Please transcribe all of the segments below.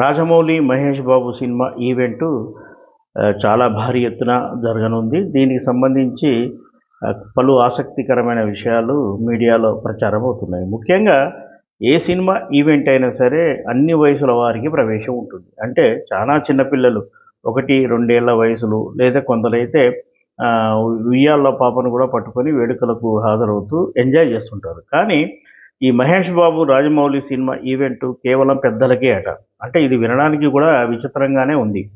Rajamouli Mahesh Babu cinema event చాలా భారీ ఎత్తున జరగనుంది. దీనికి సంబంధించి పలు ఆసక్తికరమైన విషయాలు మీడియాలో ప్రచారం అవుతున్నాయి. ముఖ్యంగా ఏ సినిమా ఈవెంట్ అయినా సరే అన్ని వయసుల వారికి ప్రవేశం ఉంటుంది. అంటే చాలా చిన్నపిల్లలు ఒకటి రెండేళ్ళ వయసులు లేదా కొందరైతే ఆ, ఉయ్యాల్లో పాపను కూడా పట్టుకొని వేడుకలకు హాజరవుతూ ఎంజాయ్ చేస్తుంటారు. కానీ ఈ మహేష్ బాబు రాజమౌళి సినిమా ఈవెంట్ కేవలం పెద్దలకే అట. అంటే ఇది వినడానికి కూడా విచిత్రంగానే ఉంది.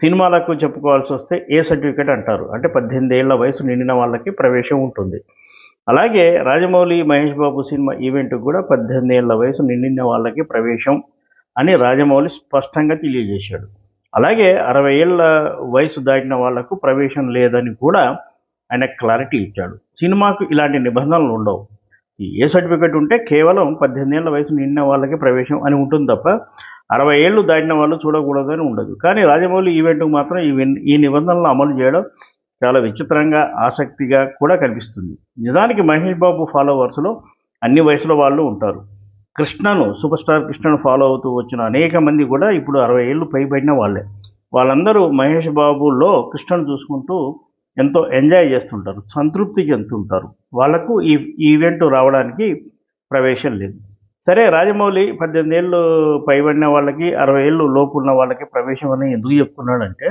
సినిమాలకు చెప్పుకోవాల్సి వస్తే ఏ సర్టిఫికేట్ అంటారు? అంటే పద్దెనిమిది ఏళ్ళ వయసు నిండిన వాళ్ళకి ప్రవేశం ఉంటుంది. అలాగే రాజమౌళి మహేష్ బాబు సినిమా ఈవెంట్ కూడా పద్దెనిమిది ఏళ్ళ వయసు నిండిన వాళ్ళకి ప్రవేశం అని రాజమౌళి స్పష్టంగా తెలియజేశాడు. అలాగే అరవై ఏళ్ళ వయసు దాటిన వాళ్ళకు ప్రవేశం లేదని కూడా ఆయన క్లారిటీ ఇచ్చాడు. సినిమాకు ఇలాంటి నిబంధనలు ఉండవు. ఏ సర్టిఫికేట్ ఉంటే కేవలం పద్దెనిమిది ఏళ్ళ వయసు నిండిన వాళ్ళకి ప్రవేశం అని ఉంటుంది తప్ప అరవై ఏళ్ళు దాటిన వాళ్ళు చూడకూడదని ఉండదు. కానీ రాజమౌళి ఈవెంట్కు మాత్రం ఈ ఈ నిబంధనలు అమలు చేయడం చాలా విచిత్రంగా ఆసక్తిగా కూడా కనిపిస్తుంది. నిజానికి మహేష్ బాబు ఫాలోవర్స్లో అన్ని వయసుల వాళ్ళు ఉంటారు. కృష్ణను సూపర్ స్టార్ కృష్ణను ఫాలో అవుతూ వచ్చిన అనేక మంది కూడా ఇప్పుడు అరవై ఏళ్ళు పైబడిన వాళ్ళే. వాళ్ళందరూ మహేష్ బాబులో కృష్ణను చూసుకుంటూ ఎంతో ఎంజాయ్ చేస్తుంటారు సంతృప్తి చెందుతుంటారు వాళ్ళకు ఈ ఈవెంట్ రావడానికి ప్రవేశం లేదు. సరే రాజమౌళి పద్దెనిమిది ఏళ్ళు పైబడిన వాళ్ళకి అరవై ఏళ్ళు లోపు ఉన్న వాళ్ళకి ప్రవేశం అని ఎందుకు చెప్తున్నాడంటే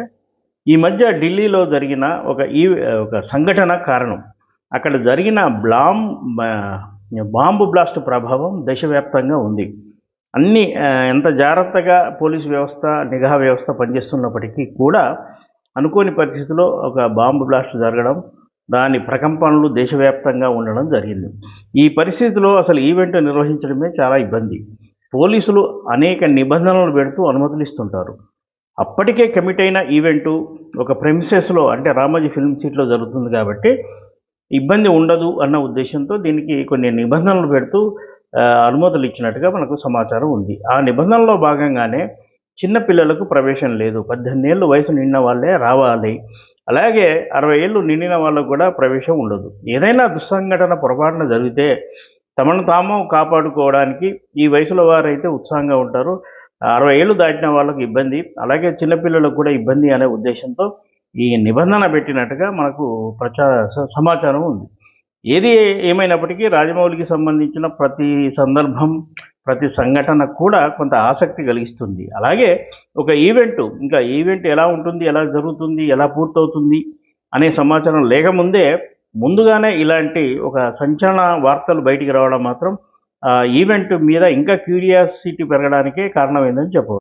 ఈ మధ్య ఢిల్లీలో జరిగిన ఒక ఈ ఒక సంఘటన కారణం. అక్కడ జరిగిన బ్లామ్ బాంబు బ్లాస్ట్ ప్రభావం దేశవ్యాప్తంగా ఉంది. అన్ని ఎంత జాగ్రత్తగా పోలీసు వ్యవస్థ నిఘా వ్యవస్థ పనిచేస్తున్నప్పటికీ కూడా అనుకోని పరిస్థితిలో ఒక బాంబు బ్లాస్ట్ జరగడం దాని ప్రకంపనలు దేశవ్యాప్తంగా ఉండడం జరిగింది. ఈ పరిస్థితిలో అసలు ఈవెంట్ నిర్వహించడమే చాలా ఇబ్బంది. పోలీసులు అనేక నిబంధనలు పెడుతూ అనుమతులు ఇస్తుంటారు అప్పటికే కమిట్ అయిన ఈవెంటు ఒక ప్రెమిసెస్లో అంటే రామోజీ ఫిల్మ్ సిటీలో జరుగుతుంది కాబట్టి ఇబ్బంది ఉండదు అన్న ఉద్దేశంతో దీనికి కొన్ని నిబంధనలు పెడుతూ అనుమతులు ఇచ్చినట్టుగా మనకు సమాచారం ఉంది. ఆ నిబంధనలో భాగంగానే చిన్నపిల్లలకు ప్రవేశం లేదు. పద్దెనిమిది ఏళ్ళు వయసు నిండిన వాళ్ళే రావాలి. అలాగే అరవై ఏళ్ళు నిండిన వాళ్ళకు కూడా ప్రవేశం ఉండదు. ఏదైనా దుస్సంఘటన పొరపాటున జరిగితే తమను తాము కాపాడుకోవడానికి ఈ వయసులో వారైతే ఉత్సాహంగా ఉంటారు. అరవై ఏళ్ళు దాటిన వాళ్ళకి ఇబ్బంది. అలాగే చిన్నపిల్లలకు కూడా ఇబ్బంది అనే ఉద్దేశంతో ఈ నిబంధన పెట్టినట్టుగా మనకు ప్రచార సమాచారం ఉంది. ఏది ఏమైనప్పటికీ రాజమౌళికి సంబంధించిన ప్రతి సందర్భం ప్రతి సంఘటన కూడా కొంత ఆసక్తి కలిగిస్తుంది. అలాగే ఒక ఈవెంట్ ఇంకా ఈవెంట్ ఎలా ఉంటుంది ఎలా జరుగుతుంది ఎలా పూర్తవుతుంది అనే సమాచారం లేకముందే ముందుగానే ఇలాంటి ఒక సంచలన వార్తలు బయటికి రావడం మాత్రం ఈవెంట్ మీద ఇంకా క్యూరియాసిటీ పెరగడానికే కారణమైందని చెప్పవచ్చు.